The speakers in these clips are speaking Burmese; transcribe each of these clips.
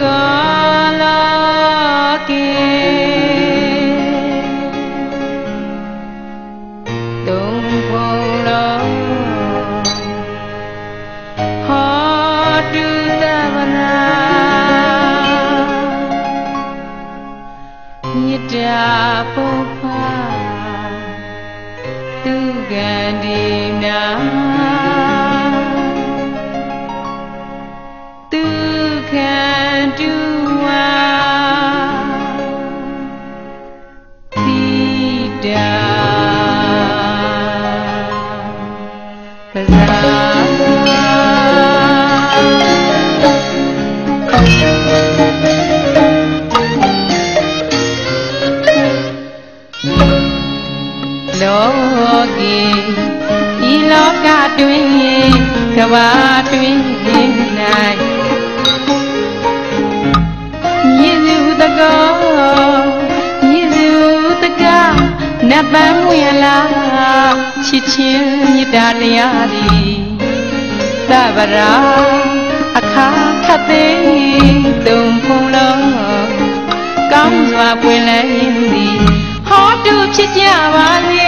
တာ စ်ချင်းမြတ်တာတရားသည်သဗရာအခါခတ်သိသုံးဖုံးလုံးကောင်းစွာပွင့်လန်းသည်ဟောတုဖြစ်ကြပါစေဖြစ်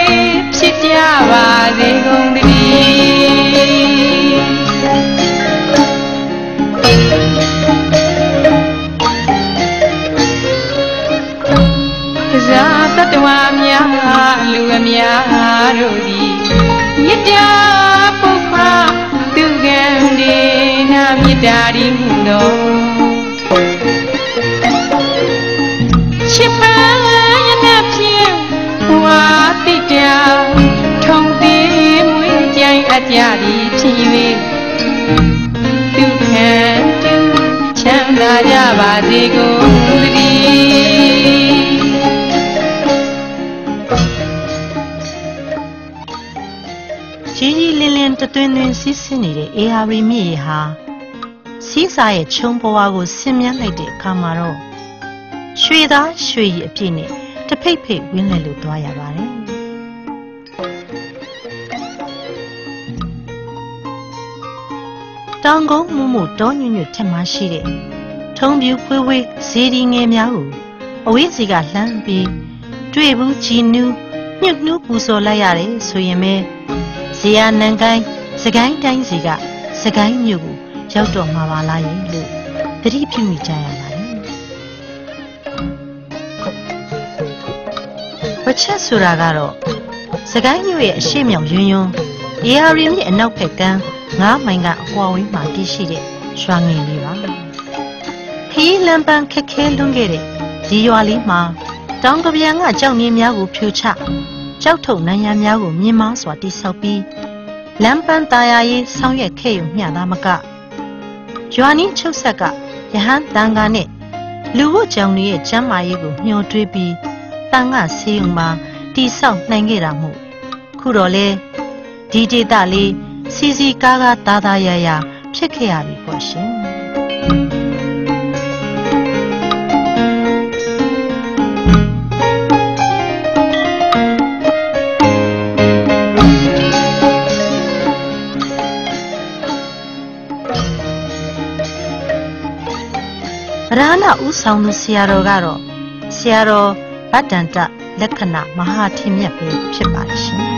ကြပါစေကုန်သတည်းကြီးကြီးလင်းလင်းတသွင်းသွင်းစီးဆင်းနေတဲ့အေဟာရီမြစ်ရေဟာစီးစာရဲ့ခြုံပွားကိုဆင်းမြန်းလိုက်တဲ့အခါမှာတော့ရွှေသားရွှေရည်အပြည့်နဲ့တဖိတ်ဖိတ်ဝင်းလဲလို့သွားရပါတယ်တောင်ကုန်းမှုမှုတောညွညွထက်မှရှိတဲ့ ထုံပြူဖွေးဖွေးဇေဒီငယ်များကိုအဝေးစီကလှမ်းပြီးတွေ့ဘူးကြည်နူးညှို့နှူးပူဇော်လိုက်ရတယ်ဆိုရင်ပဲဇေယနန်ကိုင်းစကိုင်းတိုင်းစီကစကိုင်းမြို့ကိုရောက်တော့မှာပါလားယလို့သတိပြုမိကြရပါတယ်။ဝချက်ဆိုတာကတော့စကိုင်းမြို့ရဲ့အရှိမြောင်ယွန်းယွန်းရေဟာရီမြစ်အနောက်ဘက်ကမ်း9မိုင်ကအကွာဝေးမှာတည်ရှိတဲ့ရွာငယ်လေးပါ။ ခီးလမ်းပန်းခက်ခဲလွန်းခဲ့တဲ့ဒီရွာလေးမှာတောင်ကပြန်ကကြောက်နေများကိုဖြိုချကြောက်ထုံနန်းရံများကိုမြင်မာစွာတိဆောက်ပြီးလမ်းပန်းตาရရေးဆောင်ရွက်ခဲ့ရုံမျှသာမကရွာနီးချုပ်ဆက်ကယဟန်တန်ကနဲ့လူဝတ်ကြောင်တွေရဲ့ကျမ်းမာရေးကိုမျှော်တွေးပြီးတန်ကဆေးရုံမှာတိဆောက်နိုင်ခဲ့တာမို့ခုတော့လေဒီဒေတာလေးစီစီကားကားတာတာရရဖြစ်ခဲ့ရပြီပေါ့ရှင် ဗရာဏဥဆောင်သူဆရာတော်ကတော့ဆရာတော်ဗတ္တန္တလက္ခဏာမဟာထင်မြတ်ပဲဖြစ်ပါရှင်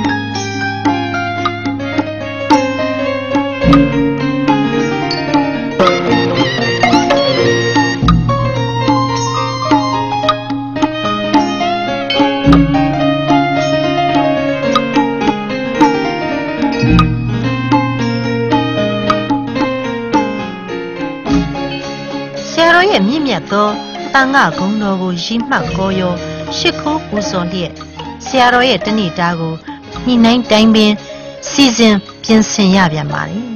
တော်ရဲ့မြင့်မြတ်သောတန်ခါဂုံတော်ကိုရီမှတ်ကောရောရှ िख ိုးပူဇော်လျက်ဆရာတော်ရဲ့တဏိတာကိုညှိနှိုင်းတိုင်းပင်စီစဉ်ပြင်ဆင်ရပြန်ပါလေ။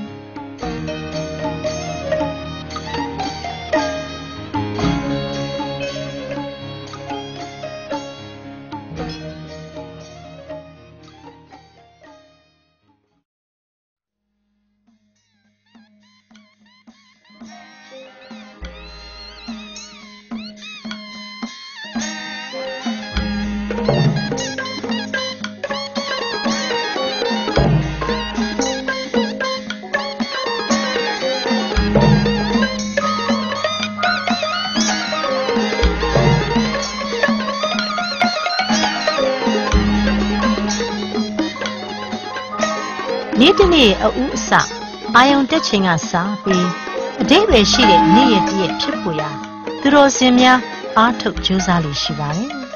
နေ့တစ်နေ့အဦးအစအာယုံတက်ချိန်ကစပြီးအတိတ်ပဲရှိတဲ့နေ့ရက်တည်းဖြစ်ပေါ်ရာသူတော်စင်များအားထုတ်ကြိုးစားလို့ရှိပါတယ်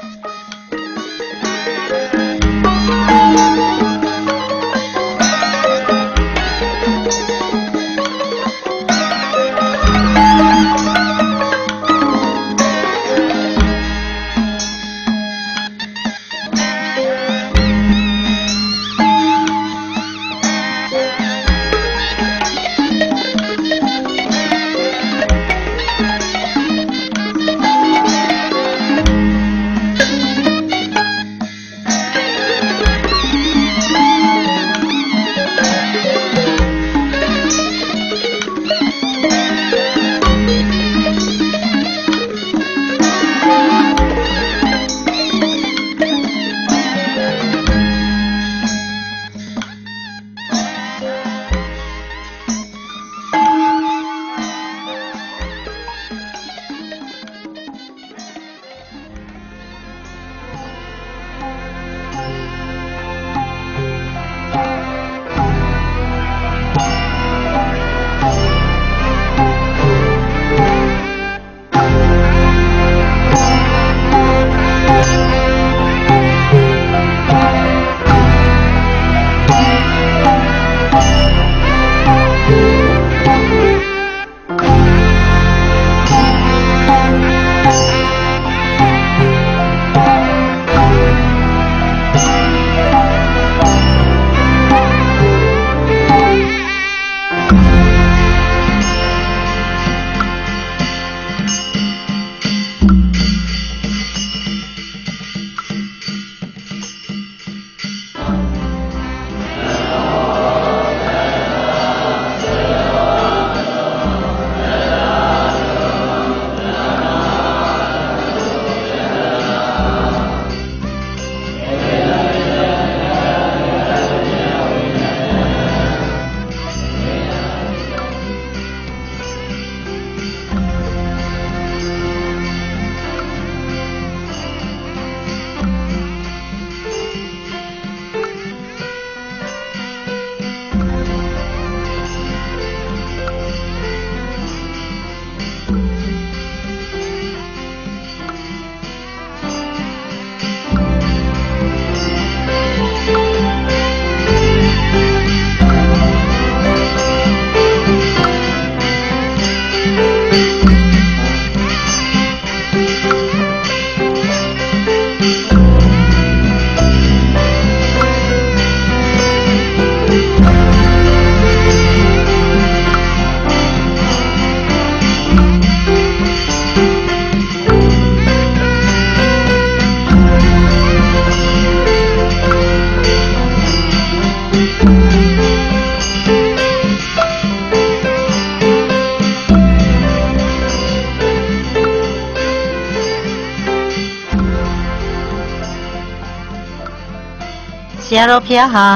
ရာတော်ဘုရားဟာ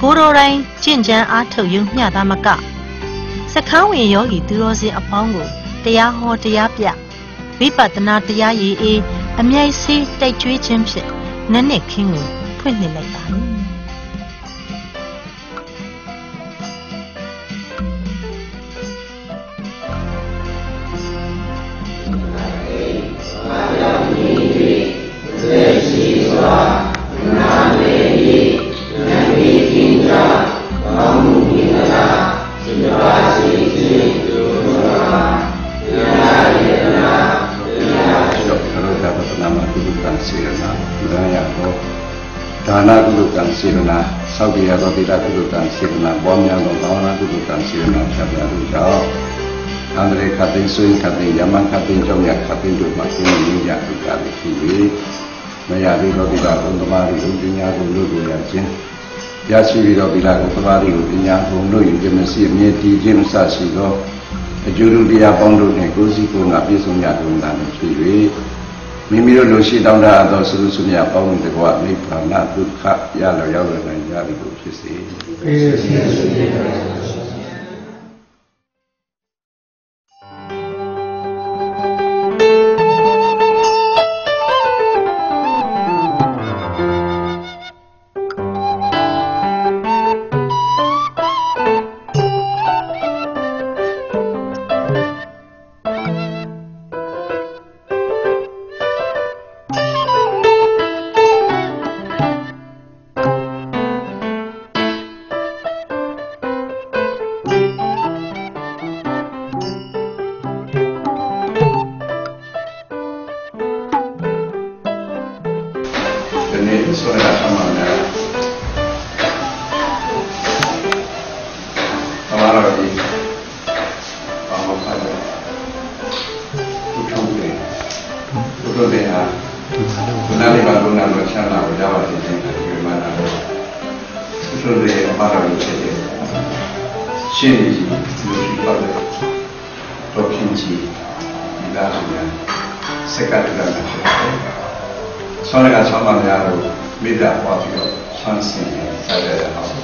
ကိုယ်တော်တိုင်ကြင်ကြံအားထုတ်ယုံမျှသားမကစခန်းဝင်ယောဂီသူတော်စင်အပေါင်းကိုတရားဟောတရားပြဝိပဿနာတရားရည်အေးအမြိုက်ဆေးတိုက်ကျွေးခြင်းဖြင့်နက်နက်ခင်းကိုဖွင့်လှစ်လိုက်ပါ ဒါနကုသိုလ်ကံစေတနာသောက်တည်ရသောတိတကုသိုလ်ကံစေတနာပေါ်များသောဘာဝနာကုသိုလ်ကံစေတနာဖြတ်ပြလို့ကြောင့်အန္တရေခတ်သိမ်းဆွေးခတ်သိမ်းယမခတ်သိမ်းကြောင့်ရခတ်သိမ်းတို့မှာသင်ရင်းရပြုကြသည်ဖြစ်၍မရသေးသောတိတဘုံသမားတို့ပညာကိုလို့ကိုရခြင်းရရှိပြီးတော့ဒီလာကိုသမားတွေကိုပညာဘုံလို့ယူခြင်းမရှိအမြဲတည်ခြင်းမဆရှိသောအကျိုးတို့တရားပေါင်းတို့နဲ့ကိုယ်စီကိုယ်ငါပြည့်စုံရတုံးတာဖြစ်၍ မိမိတို့လိုရှိတောင်းတသောသုစုမြတ်ပေါင်းတကွနိဗ္ဗာန်ဒုက္ခရလောရောက်လွယ်နိုင်ကြပြီလို့ဖြစ်စေ။ တို့တွေဟာဘုရားလေးပါဘုရားတော်ချမ်းသာကိုရပါစေခြင်းကိုမြတ်တာဘုရားတွေအပါတော်ဖြစ်တယ်ရှင်းနေကြီးလူရှိပါတယ်တော်ဖြစ်ကြီးဒီသားစုများစက္ကတကလည်းဖြစ်တယ်ဆောင်းရကဆောင်းပါများတို့မေတ္တာပွားပြီးတော့ဆန်းစင်ကြရအောင်